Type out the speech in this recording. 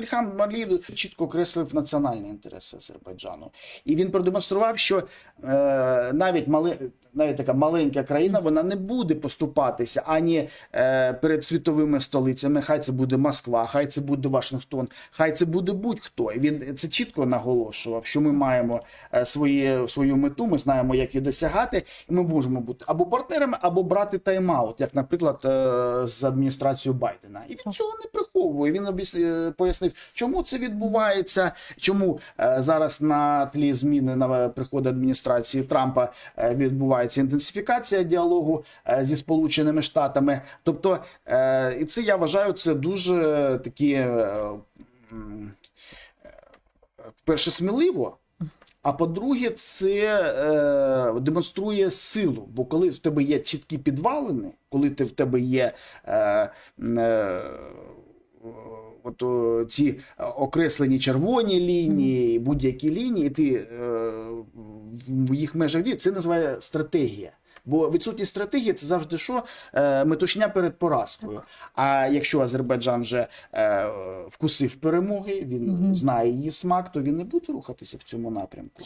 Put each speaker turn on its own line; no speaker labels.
Ільхам Малів чітко окреслив національні інтереси Азербайджану. І він продемонстрував, що е, навіть мали, навіть така маленька країна вона не буде поступатися ані е, перед світовими столицями. Хай це буде Москва, хай це буде Вашингтон, хай це буде будь-хто. І він це чітко наголошував, що ми маємо е, свої, свою мету, ми знаємо, як її досягати, і ми можемо бути або партнерами, або брати тайм-аут, як, наприклад, е, з адміністрацією Байдена. І він цього не приховує. Він об'яс- е, пояснив, чому це відбувається, чому е, зараз на тлі зміни на приходу адміністрації Трампа е, відбувається інтенсифікація діалогу е, зі Сполученими Штатами. Тобто, е, і це я вважаю, це дуже такі. е, Перше, сміливо, а по-друге, це е, демонструє силу. Бо коли в тебе є чіткі підвалини, коли ти в тебе є е, е, от, о, ці окреслені червоні лінії, будь-які лінії, ти е, в їх межах дії, це називає стратегія. Бо відсутність стратегії це завжди що? Е, метушня перед поразкою. А якщо Азербайджан вже е, вкусив перемоги, він знає її смак, то він не буде рухатися в цьому напрямку.